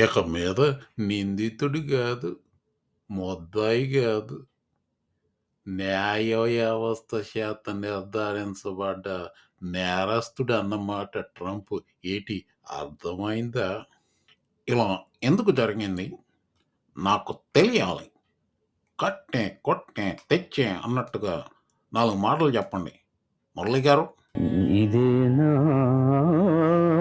ఇక మీద నిందితుడు కాదు ముద్దాయి కాదు న్యాయ వ్యవస్థ చేత నిర్ధారించబడ్డ నేరస్తుడన్నమాట ట్రంప్. ఏటి అర్థమైందా? ఇలా ఎందుకు జరిగింది? నాకు తెలియాలి. కట్టే, కొట్టే, తెచ్చే అన్నట్టుగా నాలుగు మాటలు చెప్పండి. మురళి గారు. ఇదేనా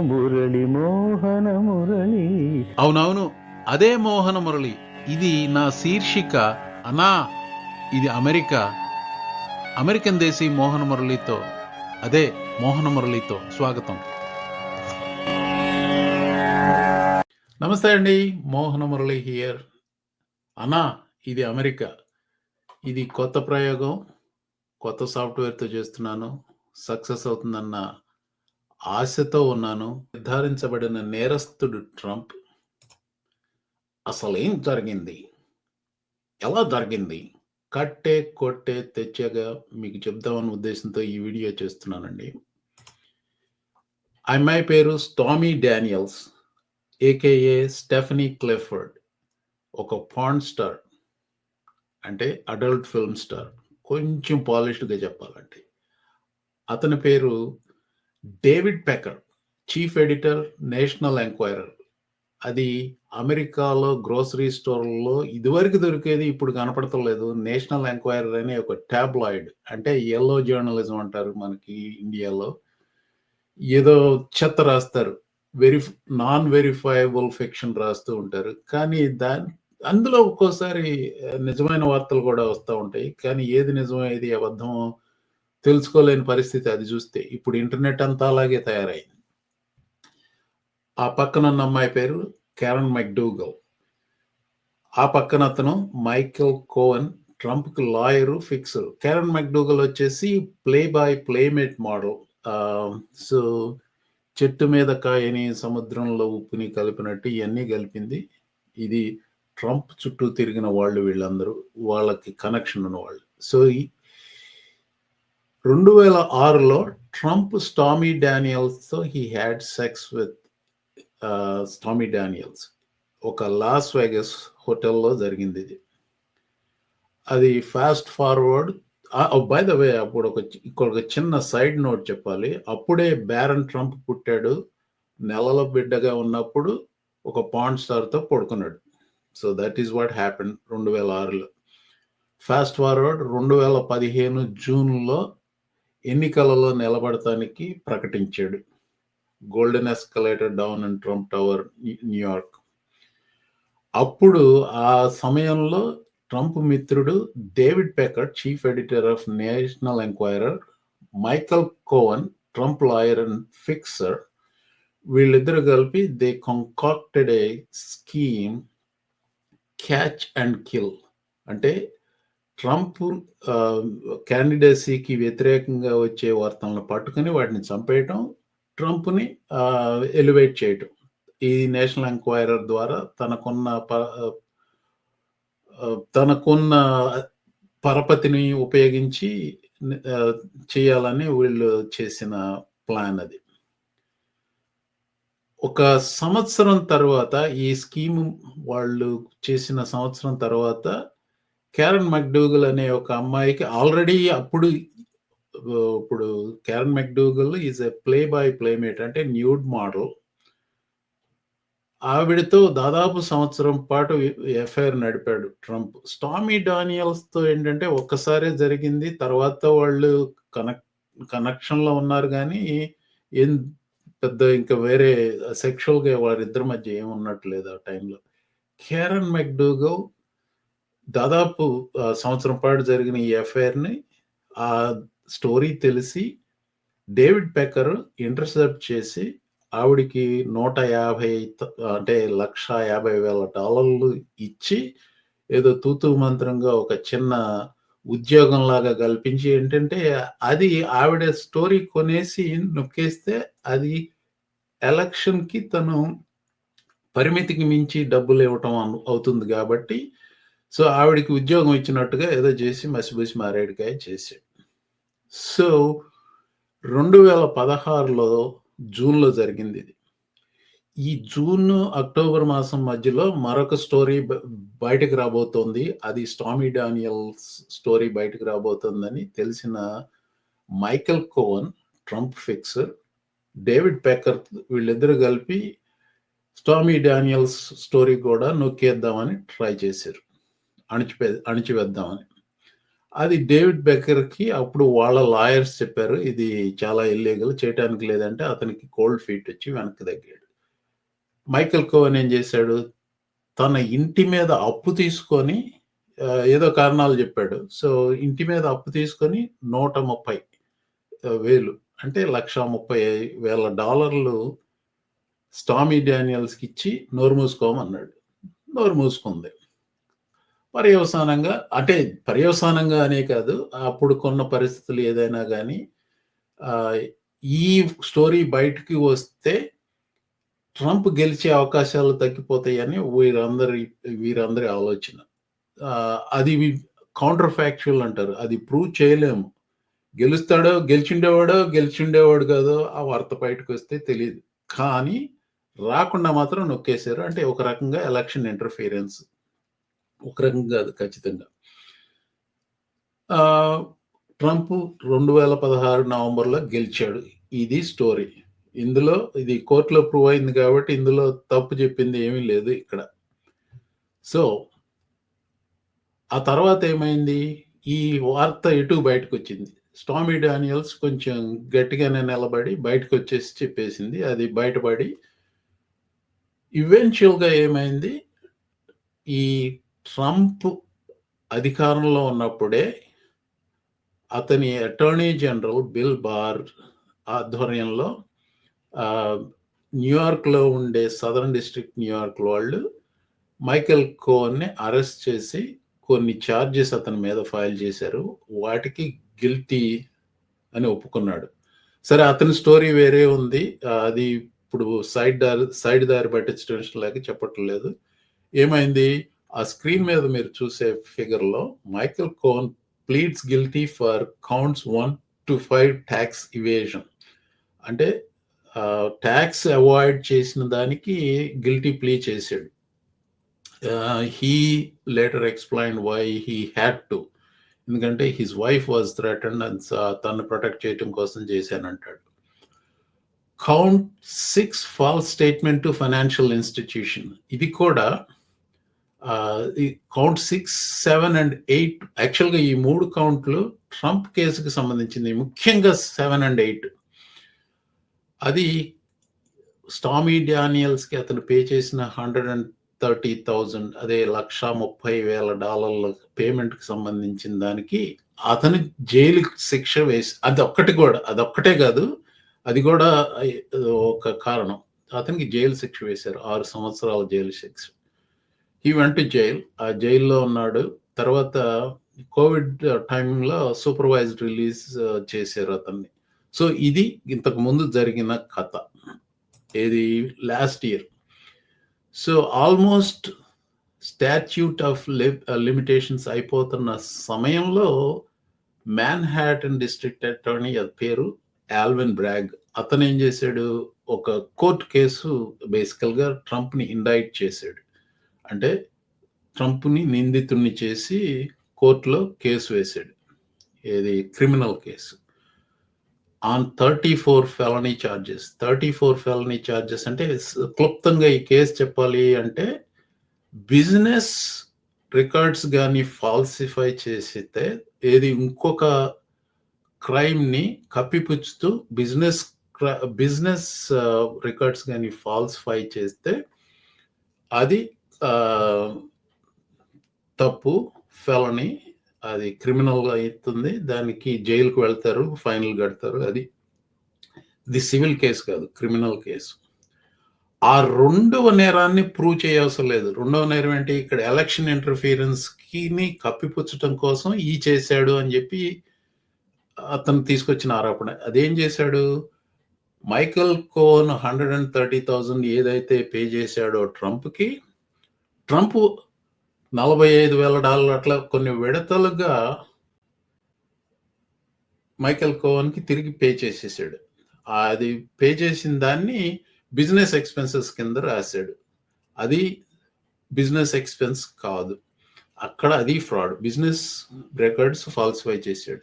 మురళి మోహన మురళి అవునవును అదే మోహన మురళి ఇది నా శీర్షిక అన్నా ఇది అమెరికా అమెరికన్ దేశీ మోహన మురళితో అదే మోహన మురళితో స్వాగతం నమస్తే అండి. మోహన మురళి హియర్. అన్నా ఇది అమెరికా. ఇది కొత్త ప్రయోగం. కొత్త సాఫ్ట్‌వేర్‌తో చేస్తున్నాను. సక్సెస్ అవుతుందన్న ఆశతో ఉన్నాను. నిర్ధారించబడిన నేరస్తుడు ట్రంప్. అసలేం జరిగింది? ఎలా జరిగింది? కట్టే, కొట్టే, తెచ్చేగా మీకు చెప్దామన్న ఉద్దేశంతో ఈ వీడియో చేస్తున్నానండి. అమ్మాయి పేరు Stormy Daniels. AKA Stephanie Clifford ఒక పాండ్ స్టార్. అంటే అడల్ట్ ఫిల్మ్ స్టార్. కొంచెం పాలిష్డ్‌గా చెప్పాలంటే. అతని పేరు David Pecker. Chief editor National Enquirer. అది అమెరికాలో గ్రోసరీ స్టోర్లలో ఇదివరకు దొరికేది ఇప్పుడు కనపడతలేదు. నేషనల్ ఎంక్వైరర్ అనే ఒక ట్యాబ్లాయిడ్ అంటే ఎల్లో జర్నలిజం అంటారు మనకి ఇండియాలో. ఏదో చెత్త రాస్తారు. వెరిఫ్ నాన్ వెరిఫైబుల్ ఫిక్షన్ రాస్తూ ఉంటారు. కానీ దాని అందులో ఒక్కోసారి నిజమైన వార్తలు కూడా వస్తూ ఉంటాయి. కానీ ఏది నిజమో, ఏది అబద్ధమో తెలుసుకోలేని పరిస్థితి అది చూస్తే. ఇప్పుడు ఇంటర్నెట్ అంతా అలాగే తయారైంది. ఆ పక్కన ఉన్న అమ్మాయి పేరు క్యారన్ మెక్‌డూగల్. ఆ పక్కన అతను మైకేల్ కోవన్ ట్రంప్‌కి లాయరు, ఫిక్సర్ క్యారన్ మెక్‌డూగల్ వచ్చేసి play boy playmate model. So చెట్టు మీద కాయని సముద్రంలో ఉప్పుని కలిపినట్టు ఇవన్నీ కలిపింది. ఇది ట్రంప్ చుట్టూ తిరిగిన వాళ్ళు వీళ్ళందరూ. వాళ్ళకి కనెక్షన్ ఉన్నవాళ్ళు. సో రెండు వేల ఆరులో Trump Stormy డానియల్స్‌తో he had sex with Stormy Daniels. ఒక లాస్ వేగస్ హోటల్‌లో జరిగింది ఇది అది fast forward by the way అప్పుడు ఒక ఇక్కడ ఒక చిన్న సైడ్ నోట్ చెప్పాలి. అప్పుడే బ్యారన్ ట్రంప్ పుట్టాడు. నెలల బిడ్డగా ఉన్నప్పుడు ఒక పాండ్ స్టార్‌తో పడుకున్నాడు. So that is what happened 2006లో. Fast forward 2015 జూన్‌లో ఎన్నికలలో నిలబడటానికి ప్రకటించాడు. Golden escalator down and Trump Tower New New York. అప్పుడు ఆ సమయంలో ట్రంప్ మిత్రుడు David Pecker chief editor of National Enquirer, Michael Cohen Trump lawyer and fixer వీళ్ళిద్దరు కలిపి they concocted a scheme catch and kill. అంటే ట్రంప్ క్యాండిడసీకి వ్యతిరేకంగా వచ్చే వార్తలను పట్టుకొని వాటిని చంపేయటం. ట్రంప్‌ని ఎలివేట్ చేయటం. ఈ నేషనల్ ఎంక్వైరర్ ద్వారా తనకున్న ప తనకున్న పరపతిని ఉపయోగించి చేయాలని వీళ్ళు చేసిన ప్లాన్ అది. ఒక సంవత్సరం తర్వాత ఈ స్కీమ్ వాళ్ళు చేసిన సంవత్సరం తర్వాత క్యారన్ మెక్‌డూగల్ అనే ఒక అమ్మాయికి ఆల్రెడీ అప్పుడు ఇప్పుడు Karen McDougal is a play boy playmate అంటే న్యూడ్ మోడల్. ఆవిడతో దాదాపు సంవత్సరం పాటు ఎఫ్ఐఆర్ నడిపాడు ట్రంప్. స్టామీ డానియల్స్‌తో ఏంటంటే ఒక్కసారే జరిగింది. తర్వాత వాళ్ళు కనెక్ కనెక్షన్‌లో ఉన్నారు కానీ ఏం పెద్ద ఇంకా వేరే సెక్షువల్‌గా వారిద్దరి మధ్య ఏం ఉన్నట్లేదు ఆ టైంలో. క్యారన్ మెక్‌డూగల్ దాదాపు సంవత్సరం పాటు జరిగిన ఈ ఎఫ్ఐఆర్ని ఆ స్టోరీ తెలిసి డేవిడ్ పెక్కర్ ఇంటర్సెప్ట్ చేసి ఆవిడకి నూట యాభై అంటే $150,000 ఇచ్చి ఏదో తూతు మంత్రంగా ఒక చిన్న ఉద్యోగంలాగా కల్పించి ఏంటంటే అది ఆవిడ స్టోరీ కొనేసి నొక్కేస్తే అది ఎలక్షన్‌కి తను పరిమితికి మించి డబ్బులు ఇవ్వటం అవుతుంది కాబట్టి సో ఆవిడకి ఉద్యోగం ఇచ్చినట్టుగా ఏదో చేసి మసిబూసి మారేడుకాయ చేశాడు. సో 2016లో జూన్‌లో జరిగింది ఇది. ఈ జూన్ అక్టోబర్ మాసం మధ్యలో మరొక స్టోరీ బ- బయటకు రాబోతోంది. అది స్టామీ డానియల్స్ స్టోరీ బయటకు రాబోతోందని తెలిసిన Michael Cohen Trump fixer David Pecker వీళ్ళిద్దరూ కలిపి స్టామీ డానియల్స్ స్టోరీ కూడా నొక్కేద్దామని ట్రై చేశారు. అణిచిపే అణిచివేద్దామని. అది డేవిడ్ బెక్కర్కి అప్పుడు వాళ్ళ లాయర్స్ చెప్పారు ఇది చాలా ఇల్లీగల్ చేయడానికి లేదంటే అతనికి కోల్డ్ ఫీట్ వచ్చి వెనక్కి తగ్గాడు. మైకెల్ కోవన్ ఏం చేశాడు? తన ఇంటి మీద అప్పు తీసుకొని ఏదో కారణాలు చెప్పాడు. సో ఇంటి మీద అప్పు తీసుకొని నూట ముప్పై వేలు అంటే లక్ష ముప్పై వేల డాలర్లు స్టామీ డానియల్స్కి ఇచ్చి నోరు మూసుకోమన్నాడు నోరు మూసుకుంది పర్యవసానంగా అంటే పర్యవసానంగా అనే కాదు అప్పుడు కొన్న పరిస్థితులు ఏదైనా కానీ ఈ స్టోరీ బయటికి వస్తే ట్రంప్ గెలిచే అవకాశాలు తగ్గిపోతాయని వీరందరి వీరందరి ఆలోచన. అది కౌంటర్ ఫ్యాక్చువల్ అంటారు. అది ప్రూవ్ చేయలేము. గెలుస్తాడో గెలిచిండేవాడో గెలిచిండేవాడు కాదో ఆ వార్త బయటకు వస్తే తెలియదు. కానీ రాకుండా మాత్రం నొక్కేశారు. అంటే ఒక రకంగా ఎలక్షన్ ఇంటర్ఫీరెన్స్ ఒక రకంగా కాదు ఖచ్చితంగా. ట్రంప్ రెండు వేల పదహారు నవంబర్లో గెలిచాడు. ఇది స్టోరీ. ఇందులో ఇది కోర్టులో ప్రూవ్ అయింది కాబట్టి ఇందులో తప్పు చెప్పింది ఏమీ లేదు ఇక్కడ. సో ఆ తర్వాత ఏమైంది? ఈ వార్త ఎటు బయటకు వచ్చింది స్టామీ డానియల్స్ కొంచెం గట్టిగానే నిలబడి బయటకు వచ్చేసి చెప్పేసింది. అది బయటపడి ఈవెన్చువల్గా ఏమైంది? ఈ ట్రంప్ అధికారంలో ఉన్నప్పుడే అతని అటార్నీ జనరల్ బిల్ బార్ ఆధ్వర్యంలో న్యూయార్క్లో ఉండే సదరన్ డిస్ట్రిక్ట్ న్యూయార్క్ వాళ్ళు మైకెల్ కోన్ని అరెస్ట్ చేసి కొన్ని ఛార్జెస్ అతని మీద ఫైల్ చేశారు. వాటికి గిల్టీ అని ఒప్పుకున్నాడు. సరే అతని స్టోరీ వేరే ఉంది. అది ఇప్పుడు సైడ్ దారి సైడ్ దారి పట్టించడం లేక చెప్పట్లేదు. ఏమైంది? ఆ స్క్రీన్ మీద మీరు చూసే ఫిగర్లో Michael Cohen pleads guilty for counts one to five tax evasion అంటే ట్యాక్స్ అవాయిడ్ చేసిన దానికి గిల్టీ ప్లీ చేశాడు. He later explain why he had to ఎందుకంటే his wife was threaten and తను ప్రొటెక్ట్ చేయటం కోసం చేశానంటాడు count six false statement to financial institution ఇది కూడా count six seven and eight యాక్చువల్గా ఈ మూడు కౌంట్లు ట్రంప్ కేసుకు సంబంధించింది. ముఖ్యంగా సెవెన్ అండ్ ఎయిట్. అది స్టామీ డానియల్స్కి అతను పే చేసిన హండ్రెడ్ అండ్ థర్టీ థౌజండ్ అదే లక్ష ముప్పై వేల డాలర్ల పేమెంట్కి సంబంధించిన దానికి అతను జైలు శిక్ష వేసి అది ఒక్కటి కూడా అదొక్కటే కాదు అది కూడా ఒక కారణం. అతనికి జైలు శిక్ష వేశారు ఆరు సంవత్సరాల జైలు శిక్ష. ఈ వెంట జైల్ ఆ జైల్లో ఉన్నాడు. తర్వాత కోవిడ్ టైంలో సూపర్వైజ్డ్ రిలీజ్ చేశారు అతన్ని. సో ఇది ఇంతకు ముందు జరిగిన కథ. ఇది last year so almost statute of limitations అయిపోతున్న సమయంలో మ్యాన్ హ్యాటన్ డిస్ట్రిక్ట్ అటార్నీ అది పేరు ఆల్విన్ బ్రాగ్ అతను ఏం చేశాడు? ఒక కోర్ట్ కేసు బేసికల్గా ట్రంప్ని ఇండైట్ చేశాడు. అంటే ట్రంప్ని నిందితుడిని చేసి కోర్టులో కేసు వేశాడు ఏది? Criminal case. On thirty four felony charges thirty four felony charges అంటే క్లుప్తంగా ఈ కేసు చెప్పాలి అంటే బిజినెస్ రికార్డ్స్ కానీ ఫాల్సిఫై చేసితే ఏది? ఇంకొక క్రైమ్ని కప్పిపుచ్చుతూ బిజినెస్ బిజినెస్ రికార్డ్స్ కానీ ఫాల్సిఫై చేస్తే అది తప్పు ఫెలని అది క్రిమినల్ అవుతుంది దానికి జైలుకు వెళ్తారు ఫైనల్ కడతారు. అది ఇది సివిల్ కేసు కాదు క్రిమినల్ కేసు. ఆ రెండవ నేరాన్ని ప్రూవ్ చేయవసరం లేదు. రెండవ నేరం ఏంటి? ఇక్కడ ఎలక్షన్ ఇంటర్ఫీరెన్స్కిని కప్పిపుచ్చటం కోసం ఈ చేశాడు అని చెప్పి అతను తీసుకొచ్చిన ఆరోపణ. అదేం చేశాడు? Michael Cohen hundred and thirty thousand ఏదైతే పే చేశాడో ట్రంప్కి ట్రంప్ నలభై ఐదు వేల డాలర్లు అట్లా కొన్ని విడతలుగా మైకెల్ కోవన్కి తిరిగి పే చేసేసాడు. అది పే చేసిన దాన్ని బిజినెస్ ఎక్స్పెన్సెస్ కింద రాశాడు. అది బిజినెస్ ఎక్స్పెన్స్ కాదు. అక్కడ అది ఫ్రాడ్. బిజినెస్ రికార్డ్స్ ఫాల్సిఫై చేశాడు.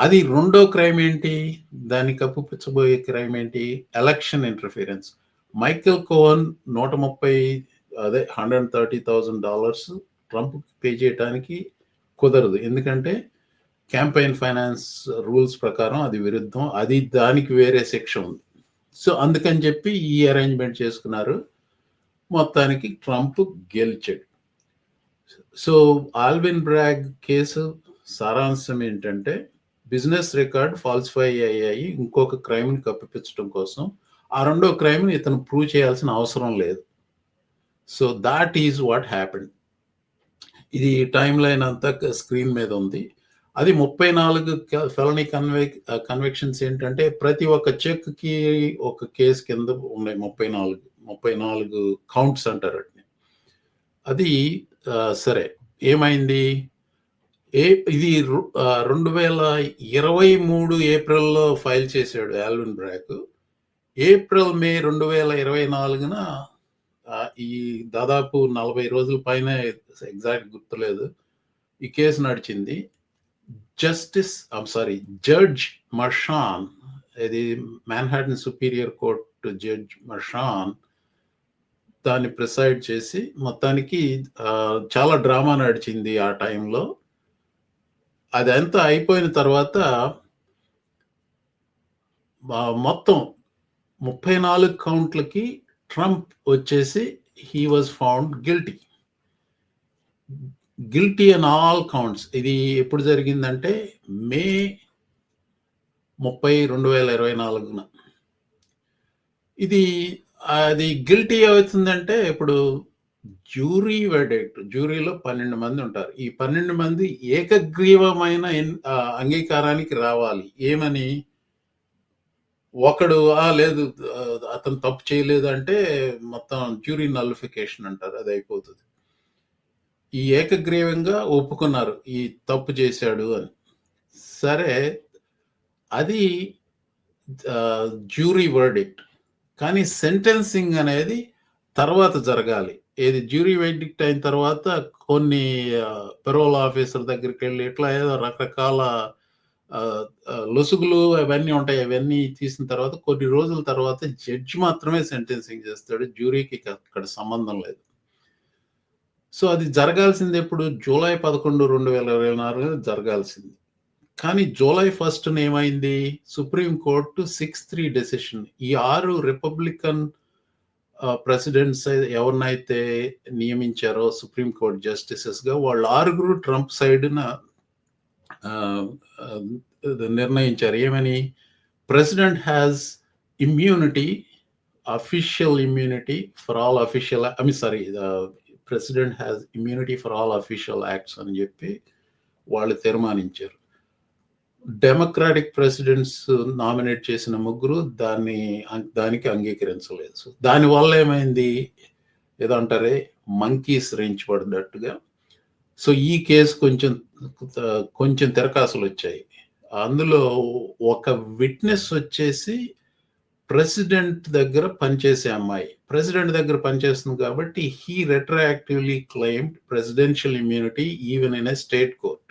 అది రెండో క్రైమ్ ఏంటి? దాన్ని కప్పుపుచ్చబోయే క్రైమ్ ఏంటి? Election interference. మైకెల్ కోవన్ నూట ముప్పై అదే hundred thirty thousand dollars Trump pay చేయడానికి కుదరదు. ఎందుకంటే క్యాంపెయిన్ ఫైనాన్స్ రూల్స్ ప్రకారం అది విరుద్ధం. అది దానికి వేరే శిక్ష ఉంది. సో అందుకని చెప్పి ఈ అరేంజ్మెంట్ చేసుకున్నారు. మొత్తానికి ట్రంప్ గెలిచాడు. సో ఆల్విన్ బ్రాగ్ కేసు సారాంశం ఏంటంటే బిజినెస్ రికార్డ్ ఫాల్సిఫై అయ్యాయి. ఇంకొక క్రైమ్ని కప్పిపించడం కోసం. ఆ రెండో క్రైమ్ని ఇతను ప్రూవ్ చేయాల్సిన అవసరం లేదు. So that is what happened ఇది టైం లైన్ అంతా స్క్రీన్ మీద ఉంది. అది ముప్పై నాలుగు ఫెలనీ కన్వె కన్వెక్షన్స్ ఏంటంటే ప్రతి ఒక్క చెక్కి ఒక కేసు కింద ఉన్నాయి ముప్పై నాలుగు ముప్పై నాలుగు కౌంట్స్ అంటారు వాటిని. అది సరే. ఏమైంది? ఏ ఇది రెండు వేల ఇరవై మూడు ఏప్రిల్లో ఫైల్ చేశాడు ఆల్విన్ బ్రాక్ ఏప్రిల్ మే రెండు వేల ఇరవై నాలుగున ఈ దాదాపు నలభై రోజుల పైన ఎగ్జాక్ట్ గుర్తులేదు. ఈ కేసు నడిచింది. జస్టిస్ సారీ జడ్జ్ మర్షాన్ ఇది Manhattan superior court judge Merchan దాన్ని ప్రిసైడ్ చేసి మొత్తానికి చాలా డ్రామా నడిచింది ఆ టైంలో. అదంతా అయిపోయిన తర్వాత మొత్తం ముప్పై నాలుగు కౌంట్లకి ట్రంప్ వచ్చేసి he was found guilty guilty on all counts ఇది ఎప్పుడు జరిగిందంటే మే ముప్పై రెండు వేల ఇరవై నాలుగున. ఇది అది గిల్టీ అవుతుందంటే ఇప్పుడు జ్యూరీ వెడెక్ట్ జ్యూరీలో పన్నెండు మంది ఉంటారు. ఈ పన్నెండు మంది ఏకగ్రీవమైన అంగీకారానికి రావాలి. ఏమని? ఒకడు ఆ లేదు అతను తప్పు చేయలేదు అంటే మొత్తం జ్యూరీ నల్లిఫికేషన్ అంటారు అది అయిపోతుంది. ఈ ఏకగ్రీవంగా ఒప్పుకున్నారు ఈ తప్పు చేశాడు అని. సరే అది జ్యూరీ వర్డిక్ట్ కానీ సెంటెన్సింగ్ అనేది తర్వాత జరగాలి. ఏది జ్యూరీ వెర్డిక్ట్ అయిన తర్వాత కొన్ని పెరోల్ ఆఫీసర్ దగ్గరికి వెళ్ళి ఇట్లా ఏదో రకరకాల లొసుగులు అవన్నీ ఉంటాయి. అవన్నీ తీసిన తర్వాత కొన్ని రోజుల తర్వాత జడ్జి మాత్రమే సెంటెన్సింగ్ చేస్తాడు. జ్యూరీకి అక్కడ సంబంధం లేదు. సో అది జరగాల్సింది ఎప్పుడు? జూలై పదకొండు రెండు వేల ఇరవై నాలుగు జరగాల్సింది. కానీ జూలై ఫస్ట్ ఏమైంది? Supreme court six three decision. ఈ ఆరు రిపబ్లికన్ ప్రెసిడెంట్స్ ఎవరినైతే నియమించారో సుప్రీం కోర్ట్ వాళ్ళు ఆరుగురు ట్రంప్ సైడ్న నిర్ణయించారు. ఏమని? President has immunity official immunity for all official I mean sorry president has immunity for all official acts అని చెప్పి వాళ్ళు తీర్మానించారు. డెమోక్రాటిక్ ప్రెసిడెంట్స్ నామినేట్ చేసిన ముగ్గురు దాన్ని దానికి అంగీకరించలేదు. దానివల్ల ఏమైంది? ఏదంటారే? మంకీస్ రేంజ్ పడినట్టుగా సో ఈ కేసు కొంచెం కొంచెం తెరకాసులు వచ్చాయి అందులో ఒక విట్నెస్ వచ్చేసి ప్రెసిడెంట్ దగ్గర పనిచేసే అమ్మాయి. ప్రెసిడెంట్ దగ్గర పనిచేస్తుంది కాబట్టి he retroactively claimed presidential immunity even in a state court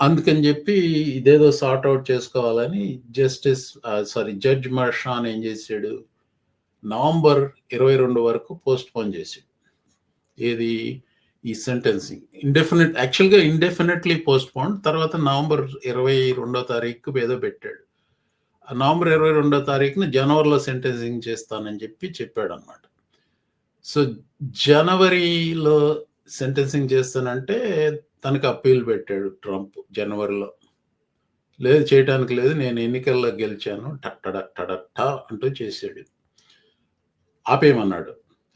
అందుకని చెప్పి ఇదేదో సార్ట్ అవుట్ చేసుకోవాలని జస్టిస్ సారీ జడ్జ్ మర్షాన్ ఏం చేశాడు? నవంబర్ ఇరవై రెండు వరకు పోస్ట్ పోన్ చేసాడు ఏది? ఈ sentencing indefinite actually indefinitely postpone తర్వాత నవంబర్ ఇరవై రెండో తారీఖు ఏదో పెట్టాడు. ఆ నవంబర్ ఇరవై రెండో తారీఖున జనవరిలో సెంటెన్సింగ్ చేస్తానని చెప్పి చెప్పాడు అనమాట సో జనవరిలో సెంటెన్సింగ్ చేస్తానంటే తనకు అప్పీల్ పెట్టాడు ట్రంప్ జనవరిలో. లేదు చేయడానికి లేదు నేను ఎన్నికల్లో గెలిచాను టట్టడ టడట్ట అంటూ చేశాడు. ఆపేయమన్నాడు.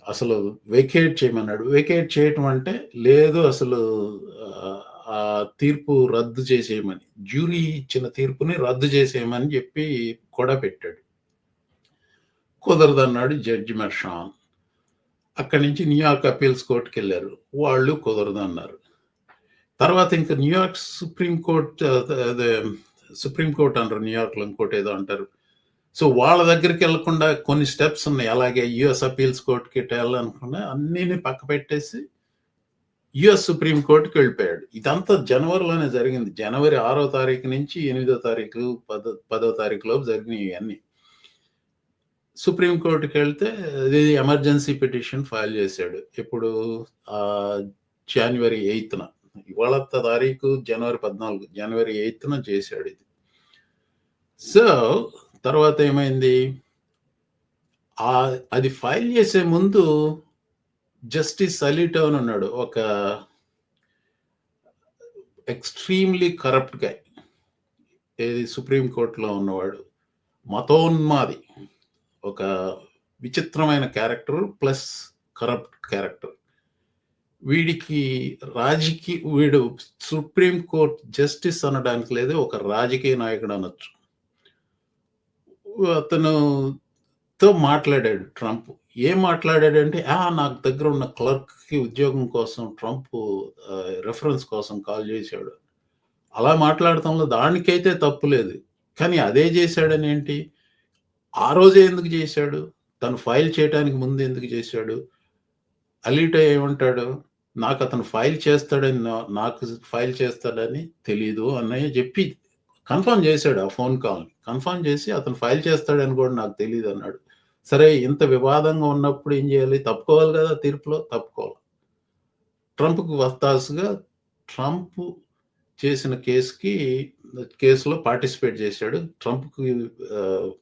అసలు వెకేట్ చేయమన్నాడు. వెకేట్ చేయటం అంటే లేదు అసలు ఆ తీర్పు రద్దు చేసేయమని. జ్యూరీ ఇచ్చిన తీర్పుని రద్దు చేసేయమని చెప్పి కూడా పెట్టాడు. కుదరదన్నాడు జడ్జి మెర్షాన్. అక్కడి నుంచి న్యూయార్క్ అపీల్స్ కోర్టుకి వెళ్ళారు. వాళ్ళు కుదరదన్నారు. తర్వాత ఇంకా న్యూయార్క్ సుప్రీం కోర్ట్ అదే సుప్రీం కోర్ట్ అంటారు న్యూయార్క్లో ఇంకోటి ఏదో అంటారు. సో వాళ్ళ దగ్గరికి వెళ్ళకుండా కొన్ని స్టెప్స్ ఉన్నాయి. అలాగే యుఎస్ అపీల్స్ కోర్టుకి వెళ్ళాలనుకున్నా అన్నిని పక్క పెట్టేసి యుఎస్ సుప్రీం కోర్టుకి వెళ్ళిపోయాడు. ఇదంతా జనవరిలోనే జరిగింది. జనవరి ఆరో తారీఖు నుంచి ఎనిమిదో తారీఖు పదో పదో తారీఖు లోపు జరిగినాయి ఇవన్నీ. సుప్రీం కోర్టుకి వెళ్తే ఇది ఎమర్జెన్సీ పిటిషన్ ఫైల్ చేశాడు. ఇప్పుడు జనవరి ఎయిత్న ఇవాళ తారీఖు జనవరి పద్నాలుగు. జనవరి ఎయిత్న చేశాడు ఇది. సో తర్వాత ఏమైంది? ఆ అది ఫైల్ చేసే ముందు జస్టిస్ అలీటో అని ఉన్నాడు ఒక ఎక్స్ట్రీమ్లీ కరప్ట్ గాయ్ ఏది సుప్రీం కోర్టులో ఉన్నవాడు. మతోన్మాది. ఒక విచిత్రమైన క్యారెక్టర్ ప్లస్ కరప్ట్ క్యారెక్టర్ వీడికి రాజకీయ వీడు సుప్రీం కోర్ట్ జస్టిస్ అనడానికి లేదు ఒక రాజకీయ నాయకుడు అనొచ్చు. అతను తో మాట్లాడాడు ట్రంప్. ఏం మాట్లాడాడంటే ఆ నాకు దగ్గర ఉన్న క్లర్క్కి ఉద్యోగం కోసం ట్రంప్ రెఫరెన్స్ కోసం కాల్ చేశాడు. అలా మాట్లాడటంలో దానికైతే తప్పు లేదు. కానీ అదే చేశాడని ఏంటి? ఆ రోజే ఎందుకు చేశాడు? తను ఫైల్ చేయడానికి ముందు ఎందుకు చేశాడు? అలీటో ఏమంటాడు? నాకు అతను ఫైల్ చేస్తాడని నాకు ఫైల్ చేస్తాడని తెలీదు అన్నయ్య చెప్పి కన్ఫర్మ్ చేశాడు ఆ ఫోన్ కాల్ని కన్ఫర్మ్ చేసి అతను ఫైల్ చేస్తాడని కూడా నాకు తెలియదు అన్నాడు. సరే ఇంత వివాదంగా ఉన్నప్పుడు ఏం చేయాలి? తప్పుకోవాలి కదా తీర్పులో? తప్పుకోవాలి. ట్రంప్కు వస్తాసుగా ట్రంప్ చేసిన కేసుకి కేసులో పార్టిసిపేట్ చేశాడు. ట్రంప్కి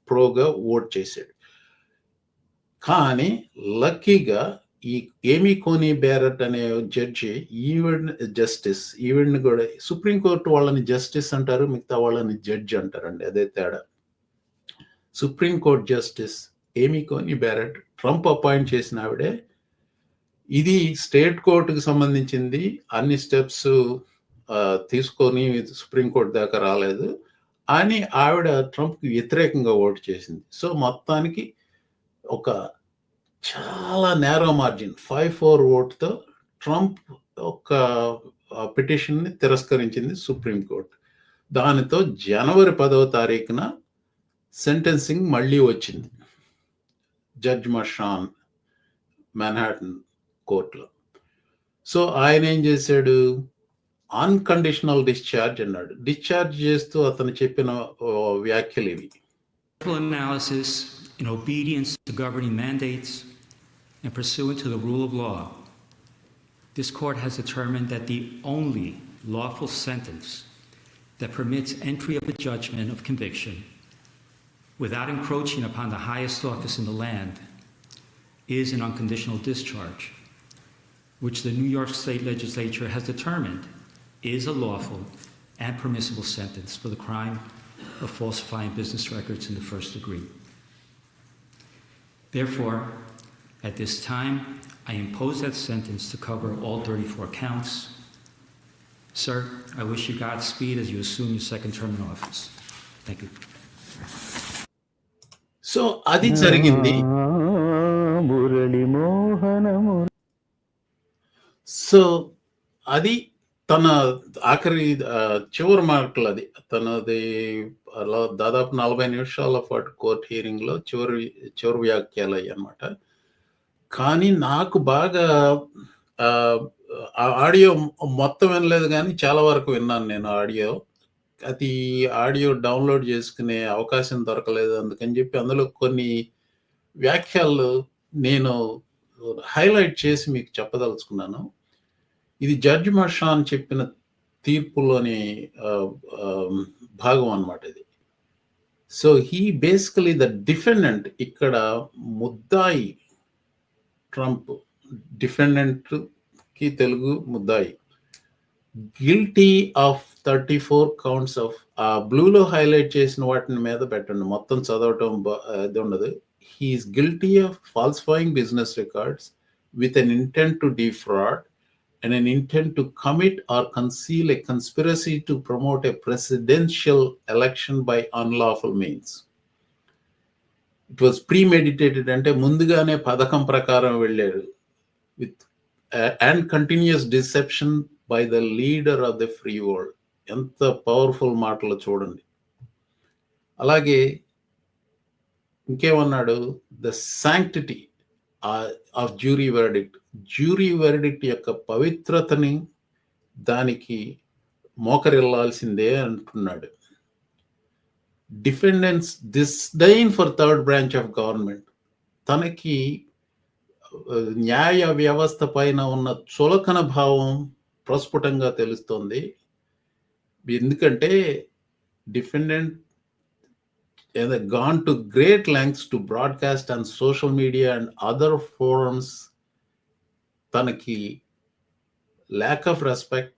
ప్రోగా ఓట్ చేశాడు. కానీ లక్కీగా ఈ ఏమీ కోనీ బ్యారెట్ అనే జడ్జి ఈవెన్ జస్టిస్ ఈవెన్ కూడా సుప్రీంకోర్టు వాళ్ళని జస్టిస్ అంటారు మిగతా వాళ్ళని జడ్జ్ అంటారండి అదే తేడా. సుప్రీంకోర్టు జస్టిస్ ఏమీ కోనీ బ్యారెట్ ట్రంప్ అపాయింట్ చేసిన ఆవిడే. ఇది స్టేట్ కోర్టుకు సంబంధించింది అన్ని స్టెప్స్ తీసుకొని సుప్రీంకోర్టు దాకా రాలేదు. అని ఆవిడ ట్రంప్కి వ్యతిరేకంగా ఓటు చేసింది. సో మొత్తానికి ఒక చాలా నేరో మార్జిన్ ఫైవ్ ఫోర్ ఓట్తో ట్రంప్ ఒక పిటిషన్ని తిరస్కరించింది సుప్రీంకోర్టు దానితో జనవరి పదవ తారీఖున సెంటెన్సింగ్ మళ్ళీ వచ్చింది. జడ్జ్ మషాన్ మెన్హాటన్ కోర్టులో. సో ఆయన ఏం చేశాడు? అన్కండిషనల్ డిశ్చార్జ్ అన్నాడు. డిశ్చార్జ్ చేస్తూ అతను చెప్పిన వ్యాఖ్యలు ఇవి analysis in obedience to governing mandates and pursuant to the rule of law, this court has determined that the only lawful sentence that permits entry of a judgment of conviction without encroaching upon the highest office in the land is an unconditional discharge, which the New York State Legislature has determined is a lawful and permissible sentence for the crime of falsifying business records in the first degree. Therefore, at this time, I impose that sentence to cover all 34 counts. Sir, I wish you Godspeed as you assume your second term in office. Thank you. So అది జరిగింది ఆ, మురళి మోహన Murali so అది తన ఆఖరి చివరి మార్కులు అది. తనది అలా దాదాపు నలభై నిమిషాల పాటు కోర్ట్ హీరింగ్లో చివరి చివరి వ్యాఖ్యలు అయ్యాయి కానీ నాకు బాగా ఆ ఆడియో మొత్తం వినలేదు కానీ చాలా వరకు విన్నాను నేను ఆడియో. అది ఆడియో డౌన్లోడ్ చేసుకునే అవకాశం దొరకలేదు అందుకని చెప్పి అందులో కొన్ని వ్యాఖ్యలు నేను హైలైట్ చేసి మీకు చెప్పదలుచుకున్నాను. ఇది జడ్జ్ అని చెప్పిన తీర్పులోని భాగం అన్నమాట ఇది. So he basically the defendant ఇక్కడ ముద్దాయి ట్రంప్ డిఫెండెంట్కి తెలుగు ముద్దాయి. Guilty of thirty four counts of ఆ బ్లూలో హైలైట్ చేసిన వాటిని మీద పెట్టండి. మొత్తం చదవటం ఇది ఉండదు. He is guilty of falsifying business records with intent to defraud and an intent to commit or conceal a conspiracy to promote a presidential election by unlawful means. It was premeditated అంటే ముందుగానే పథకం ప్రకారం వెళ్ళారు with and continuous deception by the leader of the free world ఎంత powerful మాటలు చూడండి అలాగే ఇంకేమన్నాడు the sanctity of jury verdict jury verdict యొక్క పవిత్రతని దానికి మోకరిల్లాల్సిందే అంటున్నాడు. Defendant's disdain for third branch of government తనకి న్యాయ వ్యవస్థ పైన ఉన్న చులకన భావం ప్రస్ఫుటంగా తెలుస్తోంది. ఎందుకంటే defendant gone to great lengths to broadcast and social media and other forums తనకి ల్యాక్ ఆఫ్ రెస్పెక్ట్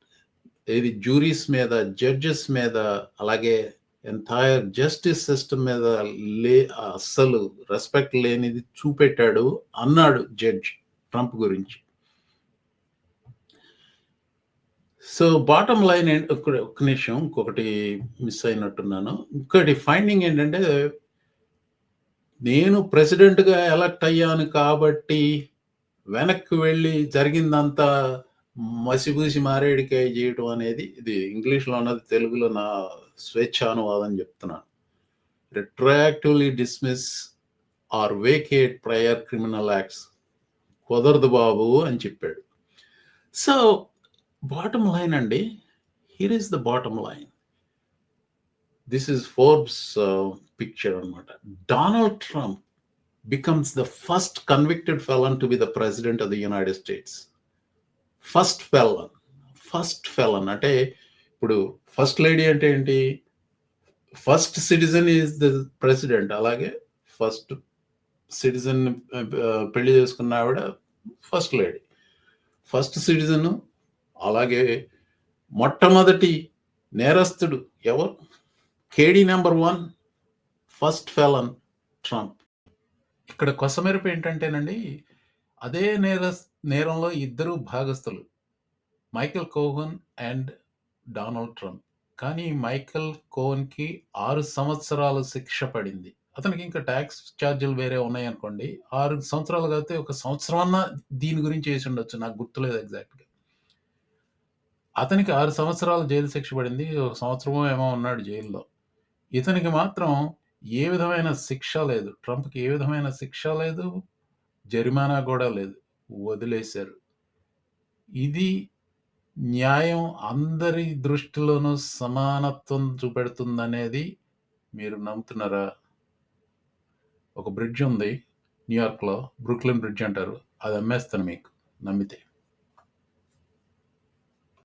ఇది జ్యూరీస్ మీద జడ్జెస్ మీద అలాగే ఎంటైర్ జస్టిస్ సిస్టమ్ మీద లే అస్సలు రెస్పెక్ట్ లేనిది చూపెట్టాడు అన్నాడు జడ్జ్ ట్రంప్ గురించి. సో బాటమ్ లైన్ ఒక ఒక్క నిమిషం ఇంకొకటి మిస్ అయినట్టున్నాను. ఇంకోటి ఫైండింగ్ ఏంటంటే నేను ప్రెసిడెంట్గా ఎలక్ట్ అయ్యాను కాబట్టి వెనక్కి వెళ్ళి జరిగిందంతా మసిపూసి మారేడికాయ చేయటం అనేది ఇది ఇంగ్లీష్లో ఉన్నది తెలుగులో నా స్వేచ్ఛానువాదం చెప్తున్నాను. Retroactively dismiss or vacate prior criminal acts కుదరదు బాబు అని చెప్పాడు. సో బాటమ్ లైన్ అండి here is the bottom line this is Forbes picture అనమాట Donald Trump becomes the first convicted felon to be the president of the United States first felon first felon అంటే ఇప్పుడు first lady అంటే ఏంటి? First citizen is the president అలాగే first citizen పెళ్ళి చేసుకున్న ఆవిడ first lady first citizen అలాగే మొట్టమొదటి నేరస్తుడు ఎవరు? KD number one first felon Trump. ఇక్కడ కొసమెరుపు ఏంటంటేనండి అదే నేర నేరంలో ఇద్దరు భాగస్థులు Michael Cohen and Donald Trump. కానీ మైకెల్ కోహన్కి ఆరు సంవత్సరాలు శిక్ష పడింది. అతనికి ఇంకా ట్యాక్స్ ఛార్జీలు వేరే ఉన్నాయి అనుకోండి ఆరు సంవత్సరాలు కలిపితే ఒక సంవత్సరం అన్నా దీని గురించి వేసి ఉండొచ్చు నాకు గుర్తులేదు ఎగ్జాక్ట్గా. అతనికి ఆరు సంవత్సరాలు జైలు శిక్ష పడింది ఒక సంవత్సరమో ఏమో ఉన్నాడు జైల్లో. ఇతనికి మాత్రం ఏ విధమైన శిక్ష లేదు. ట్రంప్కి ఏ విధమైన శిక్ష లేదు జరిమానా కూడా లేదు. వదిలేశారు. ఇది న్యాయం అందరి దృష్టిలోనూ సమానత్వం చూపెడుతుందనేది మీరు నమ్ముతున్నారా? ఒక బ్రిడ్జ్ ఉంది న్యూయార్క్లో బ్రూక్లిన్ బ్రిడ్జ్ అంటారు. అది అమ్మేస్తాను మీకు. నమ్మితే.